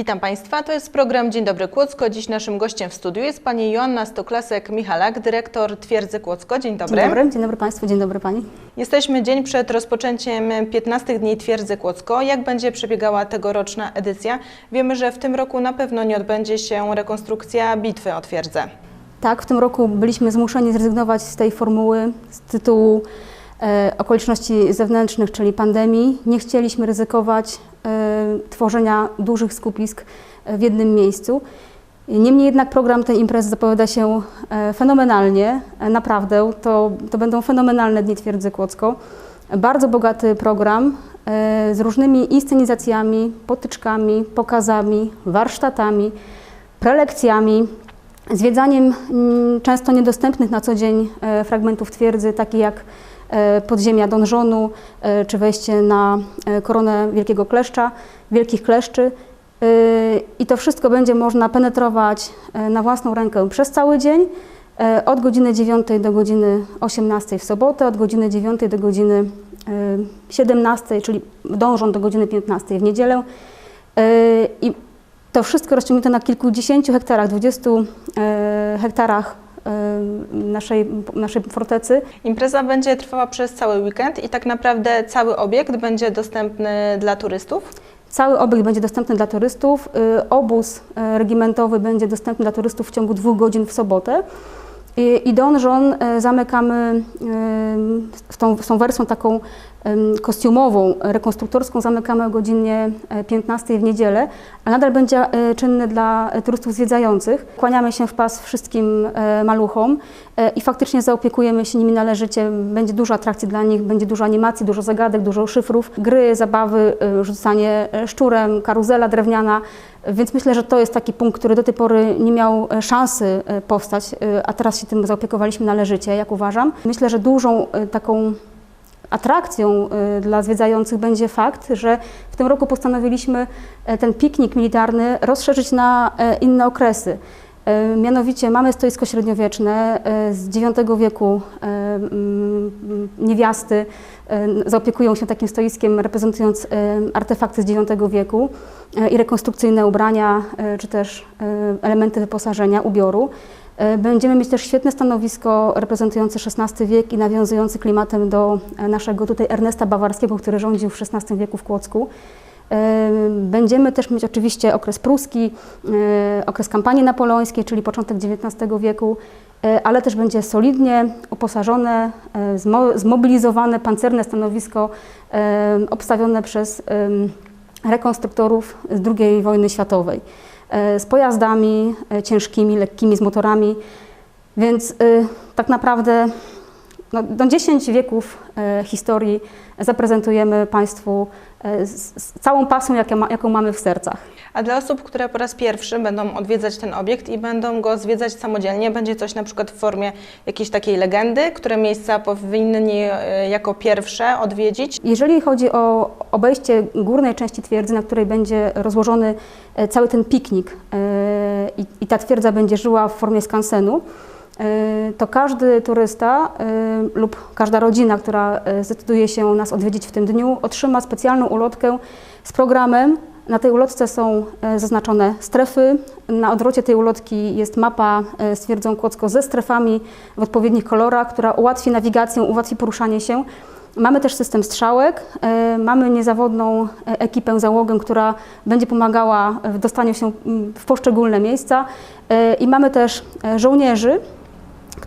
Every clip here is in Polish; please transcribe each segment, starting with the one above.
Witam Państwa, to jest program Dzień Dobry Kłodzko. Dziś naszym gościem w studiu jest Pani Joanna Stoklasek-Michalak, dyrektor Twierdzy Kłodzko. Dzień dobry. Dzień dobry, dzień dobry Państwu, dzień dobry Pani. Jesteśmy dzień przed rozpoczęciem 15 dni Twierdzy Kłodzko. Jak będzie przebiegała tegoroczna edycja? Wiemy, że w tym roku na pewno nie odbędzie się rekonstrukcja bitwy o Twierdzę. Tak, w tym roku byliśmy zmuszeni zrezygnować z tej formuły z tytułu e, okoliczności zewnętrznych, czyli pandemii. Nie chcieliśmy ryzykować e, tworzenia dużych skupisk w jednym miejscu. Niemniej jednak program tej imprezy zapowiada się e, fenomenalnie, e, naprawdę. To, to będą fenomenalne dni Twierdzy Kłodzko. Bardzo bogaty program e, z różnymi inscenizacjami, potyczkami, pokazami, warsztatami, prelekcjami, zwiedzaniem mm, często niedostępnych na co dzień fragmentów twierdzy, takich jak podziemia donżonu, e, czy wejście na e, koronę Wielkiego Kleszcza, Wielkich Kleszczy. E, I to wszystko będzie można penetrować e, na własną rękę przez cały dzień, e, od godziny 9 do godziny 18 w sobotę, od godziny 9 do godziny e, 17, czyli dążą do godziny 15 w niedzielę. E, I to wszystko rozciągnięte na kilkudziesięciu hektarach, 20 e, hektarach e, naszej, naszej fortecy. Impreza będzie trwała przez cały weekend i tak naprawdę cały obiekt będzie dostępny dla turystów. Cały obiekt będzie dostępny dla turystów. Y, Obóz e, regimentowy będzie dostępny dla turystów w ciągu dwóch godzin w sobotę. I, i donżon e, zamykamy z tą, z tą wersją taką kostiumową, rekonstruktorską zamykamy o godzinie e, 15 w niedzielę, a nadal będzie e, czynny dla e, turystów zwiedzających. Kłaniamy się w pas wszystkim e, maluchom e, i faktycznie zaopiekujemy się nimi należycie. Będzie dużo atrakcji dla nich, będzie dużo animacji, dużo zagadek, dużo szyfrów, gry, zabawy, e, rzucanie e, szczurem, karuzela drewniana. Więc myślę, że to jest taki punkt, który do tej pory nie miał e, szansy e, powstać, e, a teraz się tym zaopiekowaliśmy należycie, jak uważam. Myślę, że dużą e, taką atrakcją y, dla zwiedzających będzie fakt, że w tym roku postanowiliśmy e, ten piknik militarny rozszerzyć na e, inne okresy. E, Mianowicie mamy stoisko średniowieczne z IX wieku. mm, Niewiasty zaopiekują się takim stoiskiem, reprezentując artefakty z IX wieku i rekonstrukcyjne ubrania, czy też elementy wyposażenia, ubioru. E, Będziemy mieć też świetne stanowisko reprezentujące XVI wiek i nawiązujące klimatem do e, naszego tutaj Ernesta Bawarskiego, który rządził w XVI wieku w Kłodzku. E, Będziemy też mieć oczywiście okres pruski, okres kampanii napoleońskiej, czyli początek XIX wieku, ale też będzie solidnie uposażone, e, zmo- zmobilizowane pancerne stanowisko obstawione przez rekonstruktorów z II wojny światowej z pojazdami e, ciężkimi, lekkimi, z motorami. Więc y, tak naprawdę no, no 10 wieków e, historii zaprezentujemy Państwu e, z, z całą pasją, jaką, ma, jaką mamy w sercach. A dla osób, które po raz pierwszy będą odwiedzać ten obiekt i będą go zwiedzać samodzielnie, będzie coś na przykład w formie jakiejś takiej legendy, które miejsca powinni e, jako pierwsze odwiedzić. Jeżeli chodzi o obejście górnej części twierdzy, na której będzie rozłożony e, cały ten piknik e, i, i ta twierdza będzie żyła w formie skansenu, e, to każdy turysta lub każda rodzina, która zdecyduje się nas odwiedzić w tym dniu, otrzyma specjalną ulotkę z programem. Na tej ulotce są zaznaczone strefy. Na odwrocie tej ulotki jest mapa z twierdzą Kłodzko ze strefami w odpowiednich kolorach, która ułatwi nawigację, ułatwi poruszanie się. Mamy też system strzałek, e, mamy niezawodną e, ekipę, załogę, która będzie pomagała w dostaniu się mm, w poszczególne miejsca. E, i mamy też e, żołnierzy,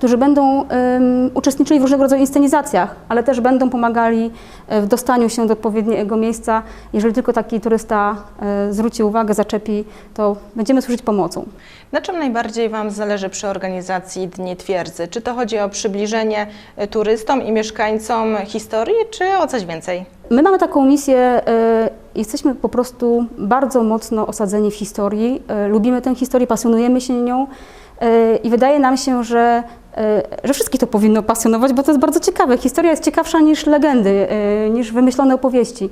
którzy będą em, uczestniczyli w różnego rodzaju inscenizacjach, ale też będą pomagali e, w dostaniu się do odpowiedniego miejsca. Jeżeli tylko taki turysta e, zwróci uwagę, zaczepi, to będziemy służyć pomocą. Na czym najbardziej Wam zależy przy organizacji Dni Twierdzy? Czy to chodzi o przybliżenie e, turystom i mieszkańcom historii, czy o coś więcej? My mamy taką misję, jesteśmy po prostu bardzo mocno osadzeni w historii, lubimy tę historię, pasjonujemy się nią i wydaje nam się, że, że wszystkich to powinno pasjonować, bo to jest bardzo ciekawe. Historia jest ciekawsza niż legendy, e, niż wymyślone opowieści.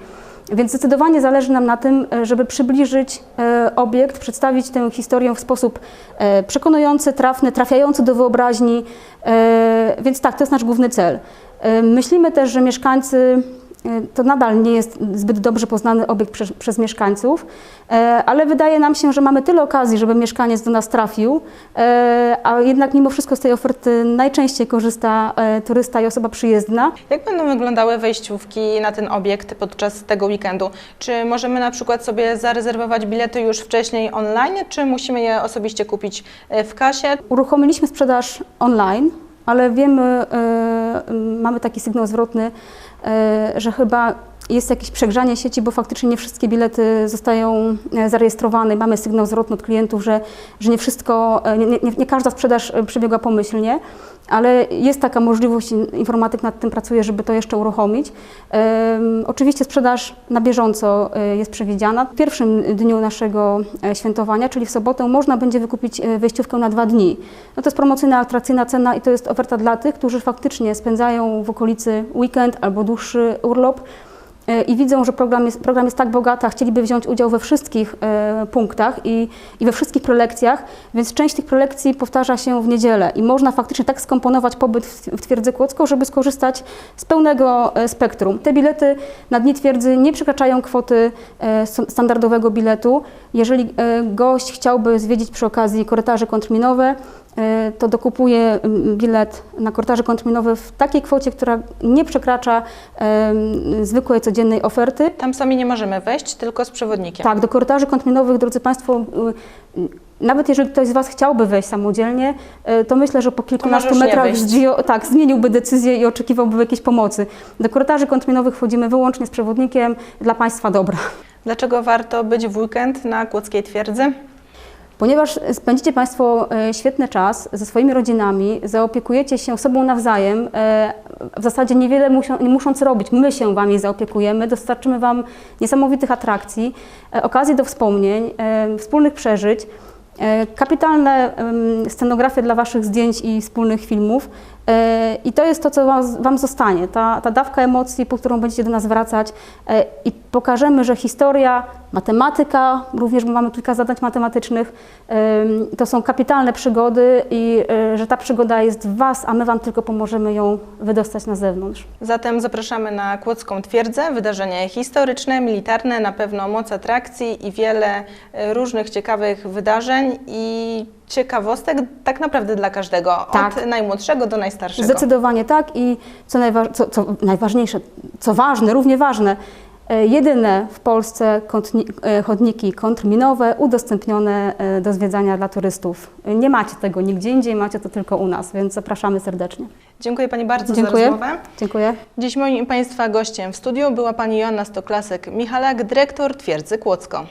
Więc zdecydowanie zależy nam na tym, e, żeby przybliżyć e, obiekt, przedstawić tę historię w sposób e, przekonujący, trafny, trafiający do wyobraźni. E, Więc tak, to jest nasz główny cel. E, Myślimy też, że mieszkańcy to nadal nie jest zbyt dobrze poznany obiekt przez, przez mieszkańców, e, ale wydaje nam się, że mamy tyle okazji, żeby mieszkaniec do nas trafił, e, a jednak mimo wszystko z tej oferty najczęściej korzysta turysta i osoba przyjezdna. Jak będą wyglądały wejściówki na ten obiekt podczas tego weekendu? Czy możemy na przykład sobie zarezerwować bilety już wcześniej online, czy musimy je osobiście kupić w kasie? Uruchomiliśmy sprzedaż online, ale wiemy, mamy taki sygnał zwrotny, że chyba jest jakieś przegrzanie sieci, bo faktycznie nie wszystkie bilety zostają e, zarejestrowane. Mamy sygnał zwrotny od klientów, że, że nie wszystko, e, nie, nie, nie każda sprzedaż e, przebiegła pomyślnie, ale jest taka możliwość, in- informatyk nad tym pracuje, żeby to jeszcze uruchomić. Oczywiście sprzedaż na bieżąco jest przewidziana. W pierwszym dniu naszego świętowania, czyli w sobotę, można będzie wykupić wejściówkę na dwa dni. No to jest promocyjna, atrakcyjna cena i to jest oferta dla tych, którzy faktycznie spędzają w okolicy weekend albo dłuższy urlop i widzą, że program jest, program jest tak bogaty, a chcieliby wziąć udział we wszystkich e, punktach i, i we wszystkich prelekcjach, więc część tych prelekcji powtarza się w niedzielę i można faktycznie tak skomponować pobyt w, Twierdzy Kłodzko, żeby skorzystać z pełnego e, spektrum. Te bilety na Dni Twierdzy nie przekraczają kwoty e, standardowego biletu. Jeżeli e, gość chciałby zwiedzić przy okazji korytarze kontrminowe, e, to dokupuje mm, bilet na korytarze kontrminowe w takiej kwocie, która nie przekracza zwykłej codziennej oferty. Tam sami nie możemy wejść, tylko z przewodnikiem. Tak, do korytarzy kontrminowych, drodzy Państwo, y, nawet jeżeli ktoś z Was chciałby wejść samodzielnie, y, to myślę, że po kilkunastu metrach zdzi- tak, zmieniłby decyzję i oczekiwałby jakiejś pomocy. Do korytarzy kontrminowych wchodzimy wyłącznie z przewodnikiem dla Państwa dobra. Dlaczego warto być w weekend na Kłodzkiej Twierdzy? Ponieważ spędzicie Państwo e, świetny czas ze swoimi rodzinami, zaopiekujecie się sobą nawzajem, e, w zasadzie niewiele muszą, nie musząc robić, my się Wami zaopiekujemy, dostarczymy Wam niesamowitych atrakcji, e, okazji do wspomnień, wspólnych przeżyć, kapitalne scenografie dla Waszych zdjęć i wspólnych filmów. I to jest to, co Wam zostanie, ta, ta dawka emocji, po którą będziecie do nas wracać. I pokażemy, że historia, matematyka, również mamy kilka zadań matematycznych, em, to są kapitalne przygody i e, że ta przygoda jest w Was, a my Wam tylko pomożemy ją wydostać na zewnątrz. Zatem zapraszamy na Kłodzką Twierdzę, wydarzenie historyczne, militarne, na pewno moc atrakcji i wiele e, różnych ciekawych wydarzeń. I ciekawostek tak naprawdę dla każdego, Tak. od najmłodszego do najstarszego. Zdecydowanie tak i co, najwa- co, co najważniejsze, co ważne, równie ważne, e, jedyne w Polsce e, chodniki kontrminowe udostępnione e, do zwiedzania dla turystów. Nie macie tego nigdzie indziej, macie to tylko u nas, więc zapraszamy serdecznie. Dziękuję Pani bardzo Dziękuję. za rozmowę. Dziękuję. Dziś moim Państwa gościem w studiu była Pani Joanna Stoklasek-Michalak, dyrektor Twierdzy Kłodzko.